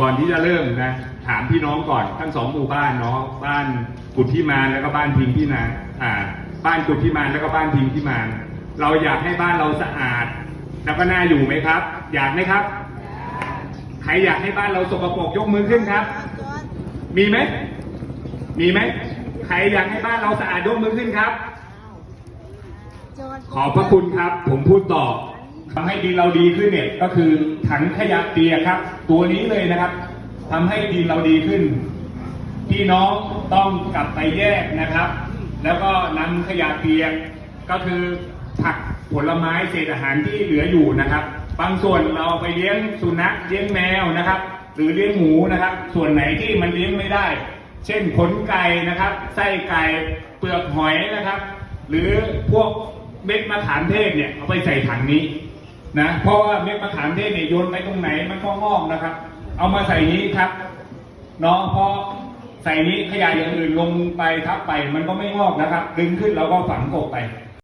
ก่อนที่จะเริ่มนะ ถามพี่น้องก่อนทั้งสองหมู่บ้านเนาะบ้านกุดที่มานแล้วก็บ้านพิงที่นาอ่า บ้านกุดที่มานแล้วก็บ้านพิงที่มาน เราอยากให้บ้านเราสะอาด แล้วก็น่าอยู่ไหมครับ อยากไหมครับ ใครอยากให้บ้านเราสกปรกยกมือขึ้นครับ มีไหมมีไหมใครอยากให้บ้านเราสะอาดยกมือขึ้นครับ ขอบพระคุณครับ ผมพูดต่อ ทำให้ดินเราดีขึ้นเนี่ยก็คือถังขยะเปียกครับ ตัวนี้เลยนะครับทำให้ดินเราดีขึ้น พี่น้องต้องกลับไปแยกนะครับ แล้วก็นำขยะเปียกก็คือผักผลไม้เศษอาหารที่เหลืออยู่นะครับ บางส่วนเราไปเลี้ยงสุนัขเลี้ยงแมวนะครับ หรือเลี้ยงหมูนะครับ ส่วนไหนที่มันเลี้ยงไม่ได้ เช่นขนไก่นะครับ ไส้ไก่เปลือกหอยนะครับ หรือพวกเม็ดมะขามเทศเนี่ยเอาไปใส่ถังนี้ นะเพราะว่าเม็ดมะขามเทศเนี่ยโยนไปตรงไหนมันก็งอกนะครับ เอามาใส่นี้ครับเนาะพอใส่นี้ขยายอย่างอื่นลงไปทับไปมันก็ไม่งอกนะครับ ดึงขึ้นแล้วก็ฝังกบไป